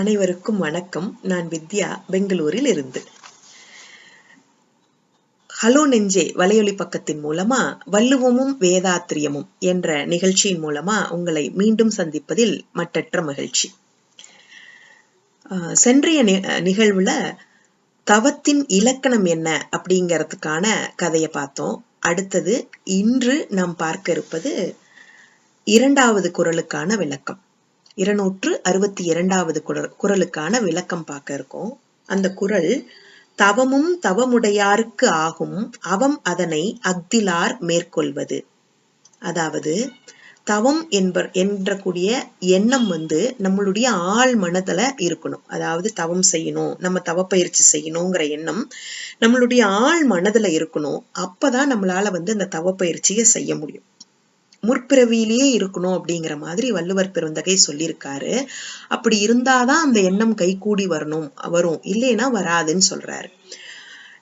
அனைவருக்கும் வணக்கம். நான் வித்யா பெங்களூரில் இருந்து. ஹலோ நெஞ்சே வலையொலி பக்கத்தின் மூலமா வள்ளுவமும் வேதாத்திரியமும் என்ற நிகழ்ச்சியின் மூலமா உங்களை மீண்டும் சந்திப்பதில் மட்டற்ற மகிழ்ச்சி. ஆஹ் சென்றைய நி- நிகழ்வுல தவத்தின் இலக்கணம் என்ன அப்படிங்கறதுக்கான கதையை பார்த்தோம். அடுத்தது இன்று நாம் பார்க்க இருப்பது இரண்டாவது குரலுக்கான விளக்கம். இருநூற்று அறுபத்தி இரண்டாவது குரலுக்கான விளக்கம் பார்க்க இருக்கோம். அந்த குறள் தவமும் தவமுடையாருக்கு ஆகும் அவம் அதனை அஃதிலார் மேற்கொள்வது. அதாவது தவம் என்பர் என்ற கூடிய எண்ணம் வந்து நம்மளுடைய ஆழ் மனதில் இருக்கணும். அதாவது தவம் செய்யணும் நம்ம தவப்பயிற்சி செய்யணுங்கிற எண்ணம் நம்மளுடைய ஆழ் மனதில் இருக்கணும். அப்போ தான் நம்மளால் வந்து அந்த தவப்பயிற்சியை செய்ய முடியும். முற்பிறவியிலேயே இருக்கணும் அப்படிங்கிற மாதிரி வள்ளுவர் பெருந்தகை சொல்லியிருக்காரு. அப்படி இருந்தாதான் அந்த எண்ணம் கைகூடி வரணும் வரும். இல்லைன்னா வராதுன்னு சொல்றாரு.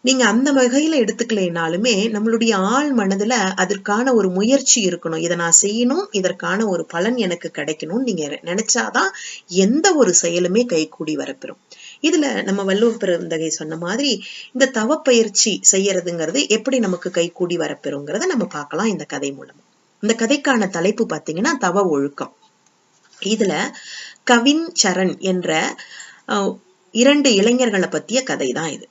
நீங்க அந்த வகையில எடுத்துக்கலைனாலுமே நம்மளுடைய ஆழ் மனதுல அதற்கான ஒரு முயற்சி இருக்கணும். இதை நான் செய்யணும் இதற்கான ஒரு பலன் எனக்கு கிடைக்கணும் நீங்க நினைச்சாதான் எந்த ஒரு செயலுமே கைகூடி வரப்பெறும். இதுல நம்ம வள்ளுவர் பெருந்தகை சொன்ன மாதிரி இந்த தவப்பயிற்சி செய்யறதுங்கிறது எப்படி நமக்கு கைகூடி வரப்பெறுங்கிறத நம்ம பார்க்கலாம் இந்த கதை மூலமா. இந்த கதைக்கான தலைப்பு பார்த்தீங்கன்னா தவ ஒழுக்கம். இதுல கவின் சரண் என்ற அஹ், இரண்டு இளைஞர்களை பத்திய கதை தான் இது.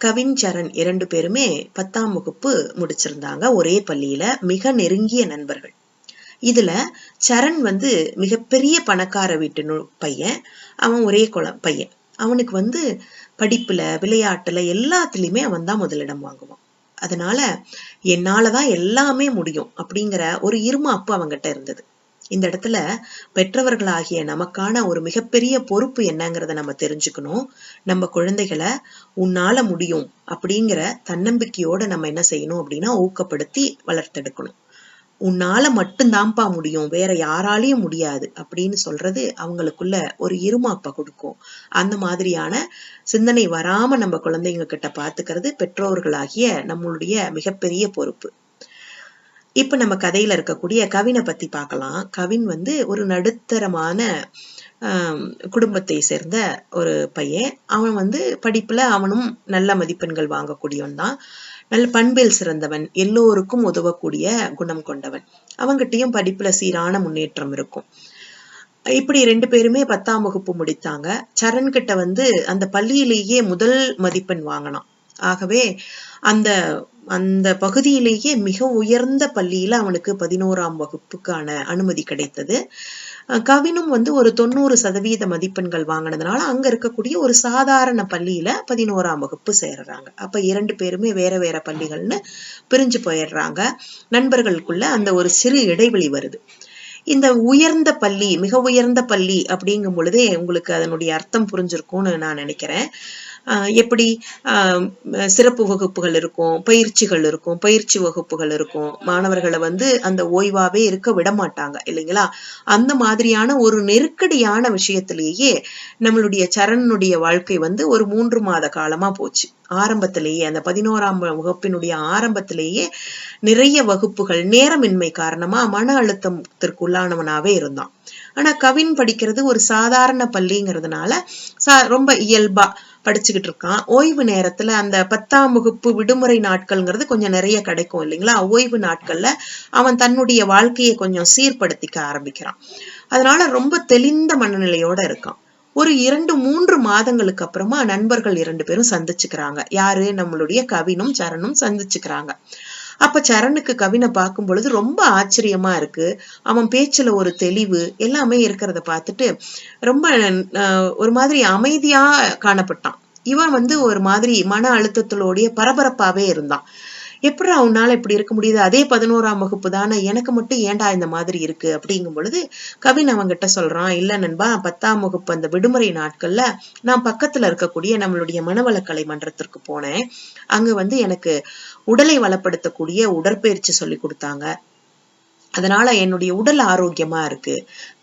கவின் சரண் இரண்டு பேருமே பத்தாம் வகுப்பு முடிச்சிருந்தாங்க ஒரே பள்ளியில மிக நெருங்கிய நண்பர்கள். இதுல சரண் வந்து மிகப்பெரிய பணக்கார வீட்டு பையன். அவன் ஒரே குல பையன். அவனுக்கு வந்து படிப்புல விளையாட்டுல எல்லாத்துலயுமே அவன் தான் முதலிடம் வாங்குவான். அதனால என்னாலதான் எல்லாமே முடியும் அப்படிங்கிற ஒரு இருமாப்பு அவங்ககிட்ட இருந்தது. இந்த இடத்துல பெற்றவர்களாகிய நமக்கான ஒரு மிகப்பெரிய பொறுப்பு என்னங்கிறத நம்ம தெரிஞ்சுக்கணும். நம்ம குழந்தைகளை உன்னால முடியும் அப்படிங்கிற தன்னம்பிக்கையோட நம்ம என்ன செய்யணும் அப்படின்னா ஊக்கப்படுத்தி வளர்த்தெடுக்கணும். உன்னால மட்டும்தான்ப்பா முடியும். வேற யாராலையும் முடியாது. அப்படின்னு சொல்றது அவங்களுக்குள்ள ஒரு இருமாப்பை கொடுக்கும். அந்த மாதிரியான சிந்தனை வராம நம்ம குழந்தைங்க கிட்ட பாத்துக்கிறது பெற்றோர்களாகிய நம்மளுடைய மிகப்பெரிய பொறுப்பு. இப்ப நம்ம கதையில இருக்கக்கூடிய கவினை பத்தி பார்க்கலாம். கவின் வந்து ஒரு நடுத்தரமான குடும்பத்தை சேர்ந்த ஒரு பையன். அவன் வந்து படிப்புல அவனும் நல்ல மதிப்பெண்கள் வாங்கக்கூடியவன் தான் நல்ல பண்பில் சிறந்தவன் எல்லோருக்கும் உதவக்கூடிய குணம் கொண்டவன். அவங்ககிட்டயும் படிப்புல சீரான முன்னேற்றம் இருக்கும். இப்படி ரெண்டு பேருமே பத்தாம் வகுப்பு முடித்தாங்க. சரண் கிட்ட வந்து அந்த பள்ளியிலேயே முதல் மதிப்பெண் வாங்கினான். ஆகவே அந்த அந்த பகுதியிலேயே மிக உயர்ந்த பள்ளியில அவனுக்கு பதினோராம் வகுப்புக்கான அனுமதி கிடைத்தது. கவினும் வந்து ஒரு தொண்ணூறு சதவீத மதிப்பெண்கள் வாங்கினதுனால அங்க இருக்கக்கூடிய ஒரு சாதாரண பள்ளியில பதினோராம் வகுப்பு சேர்றாங்க. அப்ப இரண்டு பேருமே வேற வேற பள்ளிகள்னு பிரிஞ்சு போயிடுறாங்க. நண்பர்களுக்குள்ள அந்த ஒரு சிறு இடைவெளி வருது. இந்த உயர்ந்த பள்ளி மிக உயர்ந்த பள்ளி அப்படிங்கும் பொழுதே உங்களுக்கு அதனுடைய அர்த்தம் புரிஞ்சிருக்கும்னு நான் நினைக்கிறேன். எப்படி ஆஹ் சிறப்பு வகுப்புகள் இருக்கும் பயிற்சிகள் இருக்கும் பயிற்சி வகுப்புகள் இருக்கும். மாணவர்களை வந்து அந்த ஓய்வாவே இருக்க விட மாட்டாங்க இல்லைங்களா? அந்த மாதிரியான ஒரு நெருக்கடியான விஷயத்திலேயே நம்மளுடைய சரணுடைய வாழ்க்கை வந்து ஒரு மூன்று மாத காலமா போச்சு. ஆரம்பத்திலேயே அந்த பதினோராம் வகுப்பினுடைய ஆரம்பத்திலேயே நிறைய வகுப்புகள் நேரமின்மை காரணமா மன அழுத்தத்திற்கு உள்ளானவனாவே இருந்தான். ஆனா கவின் படிக்கிறது ஒரு சாதாரண பள்ளிங்கிறதுனால சா- ரொம்ப இயல்பா படிச்சுக்கிட்டு இருக்கான். ஓய்வு நேரத்துல அந்த பத்தாம் வகுப்பு விடுமுறை நாட்கள்ங்கிறது கொஞ்சம் நிறைய கிடைக்கும் இல்லைங்களா? ஓய்வு நாட்கள்ல அவன் தன்னுடைய வாழ்க்கையை கொஞ்சம் சீர்படுத்திக்க ஆரம்பிக்கிறான். அதனால ரொம்ப தெளிந்த மனநிலையோட இருக்கான். ஒரு இரண்டு மூன்று மாதங்களுக்கு அப்புறமா நண்பர்கள் இரண்டு பேரும் சந்திச்சுக்கிறாங்க. யாரு? நம்மளுடைய கவினும் சரணும் சந்திச்சுக்கிறாங்க. அப்ப சரணுக்கு கவினை பார்க்கும் பொழுது ரொம்ப ஆச்சரியமா இருக்கு. அவன் பேச்சுல ஒரு தெளிவு எல்லாமே இருக்கிறத பார்த்துட்டு ரொம்ப அஹ், ஒரு மாதிரி அமைதியா காணப்பட்டான். இவன் வந்து ஒரு மாதிரி மன அழுத்தத்திலோடைய பரபரப்பாவே இருந்தான். எப்படி அவனால இப்படி இருக்க முடியுது? அதே பதினோராம் வகுப்பு தானே. எனக்கு மட்டும் ஏன்டா இந்த மாதிரி இருக்கு? அப்படிங்கும் பொழுது கவின் அவன்கிட்ட சொல்றான் இல்ல நண்பா பத்தாம் வகுப்பு அந்த விடுமுறை நாட்கள்ல நான் பக்கத்துல இருக்கக்கூடிய நம்மளுடைய மனவளக்கலை மன்றத்திற்கு போனேன். அங்க வந்து எனக்கு உடலை வளப்படுத்தக்கூடிய உடற்பயிற்சி சொல்லி கொடுத்தாங்க. அதனால என்னுடைய உடல் ஆரோக்கியமா இருக்கு.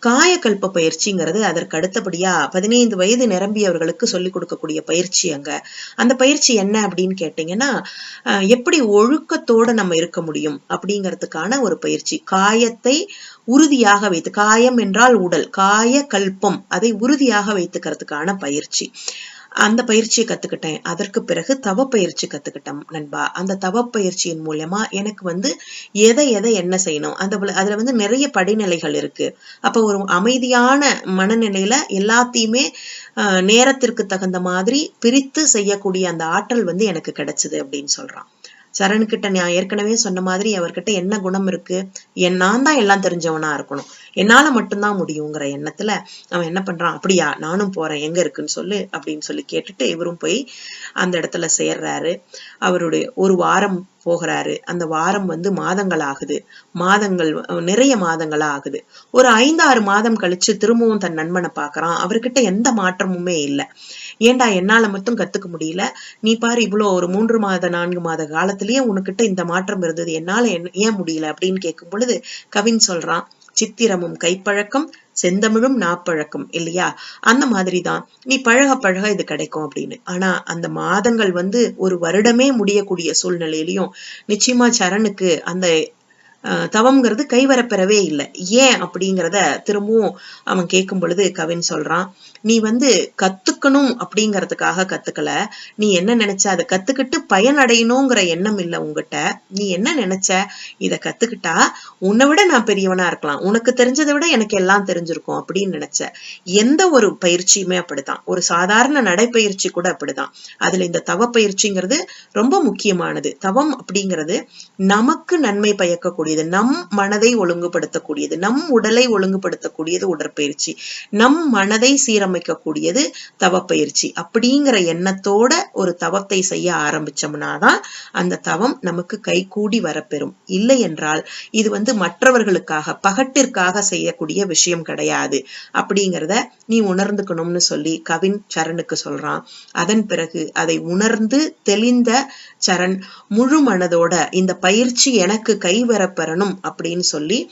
காயக்கல்ப பயிற்சிங்கிறது அதற்கு அடுத்தபடியா பதினைந்து வயது நிரம்பியவர்களுக்கு சொல்லிக் கொடுக்கக்கூடிய பயிற்சி அங்க. அந்த பயிற்சி என்ன அப்படின்னு கேட்டீங்கன்னா எப்படி ஒழுக்கத்தோட நம்ம இருக்க முடியும் அப்படிங்கிறதுக்கான ஒரு பயிற்சி. காயத்தை உறுதியாக வைத்து காயம் என்றால் உடல் காய கல்பம் அதை உறுதியாக வைத்துக்கிறதுக்கான பயிற்சி. அந்த பயிற்சியை கத்துக்கிட்டேன். அதற்கு பிறகு தவ பயிற்சி கத்துக்கிட்டேன் நண்பா. அந்த தவ பயிற்சியின் மூலயமா எனக்கு வந்து எதை எதை என்ன செய்யணும்? அந்த அதுல வந்து நிறைய படிநிலைகள் இருக்கு. அப்ப ஒரு அமைதியான மனநிலையில எல்லாத்தையுமே நேரத்திற்கு தகுந்த மாதிரி பிரித்து செய்யக்கூடிய அந்த ஆற்றல் வந்து எனக்கு கிடைச்சது அப்படின்னு சொல்றான். சரண்கிட்ட நான் ஏற்கனவே சொன்ன மாதிரி அவர்கிட்ட என்ன குணம் இருக்கு? என் நான் தான் எல்லாம் தெரிஞ்சவனா இருக்கணும். என்னால மட்டும்தான் முடியுங்கிற எண்ணத்துல அவன் என்ன பண்றான்? அப்படியா நானும் போறேன். எங்க இருக்குன்னு சொல்லு அப்படின்னு சொல்லி கேட்டுட்டு இவரும் போய் அந்த இடத்துல சேர்றாரு. அவருடைய ஒரு வாரம் போகிறாரு. அந்த வாரம் வந்து மாதங்கள் ஆகுது. மாதங்கள் நிறைய மாதங்களா ஆகுது. ஒரு ஐந்தாறு மாதம் கழிச்சு திரும்பவும் தன் நண்பனை பாக்குறான் அவர்கிட்ட எந்த மாற்றமுமே இல்லை. ஏண்டா என்னால மட்டும் கத்துக்க முடியல? நீ பாரு இவ்வளோ ஒரு மூன்று மாத நான்கு மாத காலத்திலேயே உனக்கிட்ட இந்த மாற்றம் இருந்தது. என்னால ஏன் முடியல? அப்படின்னு கேட்கும் பொழுது கவின் சொல்றான் சித்திரமும் கைப்பழக்கம் செந்தமிழும் நாப்பழக்கம் இல்லையா? அந்த மாதிரிதான். நீ பழக பழக இது கிடைக்கும் அப்படின்னு. ஆனா அந்த மாதங்கள் வந்து ஒரு வருடமே முடியக்கூடிய சூழ்நிலையிலையும் நிச்சயமா சரணுக்கு அந்த தவம்ங்கிறது கைவரப்பெறவே இல்லை. ஏன் அப்படிங்கிறத திரும்பவும் அவன் கேட்கும் பொழுது கவின் சொல்றான் நீ வந்து கத்துக்கணும் அப்படிங்கறதுக்காக கத்துக்கல. நீ என்ன நினைச்ச? அதை கத்துக்கிட்டு பயனடையணுங்கிற எண்ணம் இல்லை உங்ககிட்ட நீ என்ன நினைச்ச? இதை கத்துக்கிட்டா உன்னை விட நான் பெரியவனா இருக்கலாம். உனக்கு தெரிஞ்சதை விட எனக்கு எல்லாம் தெரிஞ்சிருக்கும் அப்படின்னு நினைச்ச. எந்த ஒரு பயிற்சியுமே அப்படித்தான். ஒரு சாதாரண நடைப்பயிற்சி கூட அப்படிதான் அதுல இந்த தவ பயிற்சிங்கிறது ரொம்ப முக்கியமானது. தவம் அப்படிங்கிறது நமக்கு நன்மை ஒழுங்குபடுத்தக்கூடியது நம் மனதை ஒழுங்குபடுத்தக்கூடியது நம் உடலை ஒழுங்குபடுத்தக்கூடியது உடற்பயிற்சி நம் மனதை சீரமைக்கக்கூடியது தவப்பயிற்சி. அப்படிங்கிற எண்ணத்தோட ஒரு தவத்தை செய்ய ஆரம்பிச்சோம்னாதான் அந்த தவம் நமக்கு கைகூடி வரப்பெறும். இல்லை என்றால் இது வந்து மற்றவர்களுக்காக பகட்டிற்காக செய்யக்கூடிய விஷயம் கிடையாது. அப்படிங்கிறத நீ உணர்ந்துக்கணும்னு சொல்லி கவின் சரணுக்கு சொல்றான். அதன் பிறகு அதை உணர்ந்து தெளிந்த சரண் முழு மனதோட இந்த பயிற்சி எனக்கு பெறணும் அப்படின்னு சொல்லி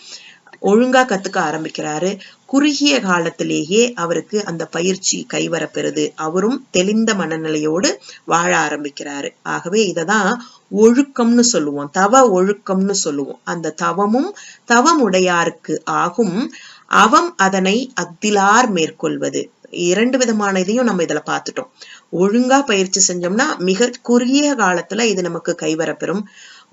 ஒழுங்கா கத்துக்க ஆரம்பிக்கிறாரு. குறுகிய காலத்திலேயே அவருக்கு அந்த பயிற்சி கைவரப்பெறுது. அவரும் தெளிந்த மனநிலையோடு வாழ ஆரம்பிக்கிறாரு. ஆகவே இததான் ஒழுக்கம்னு சொல்லுவோம். தவ ஒழுக்கம்னு சொல்லுவோம். அந்த தவமும் தவமுடையாருக்கு ஆகும். அவம் அதனை அத்திலார் மேற்கொள்வது. இரண்டு விதமான இதையும் நம்ம இதுல பார்த்துட்டோம். ஒழுங்கா பயிற்சி செஞ்சோம்னா மிக குறுகிய காலத்துல இது நமக்கு கைவரப்பெறும்.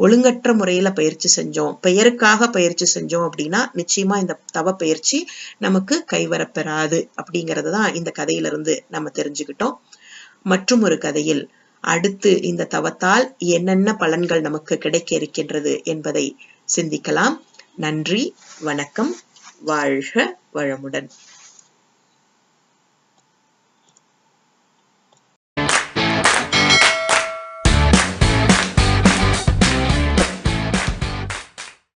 ஒழுங்கற்ற முறையில பயிற்சி செஞ்சோம். பெயருக்காக பயிற்சி செஞ்சோம் அப்படின்னா நிச்சயமா இந்த தவ பயிற்சி நமக்கு கைவரப்பெறாது அப்படிங்கிறது தான் இந்த கதையிலிருந்து நம்ம தெரிஞ்சுக்கிட்டோம். மற்றும் ஒரு கதையில் அடுத்து இந்த தவத்தால் என்னென்ன பலன்கள் நமக்கு கிடைக்க இருக்கின்றது என்பதை சிந்திக்கலாம். நன்றி வணக்கம் வாழ்க வளமுடன்.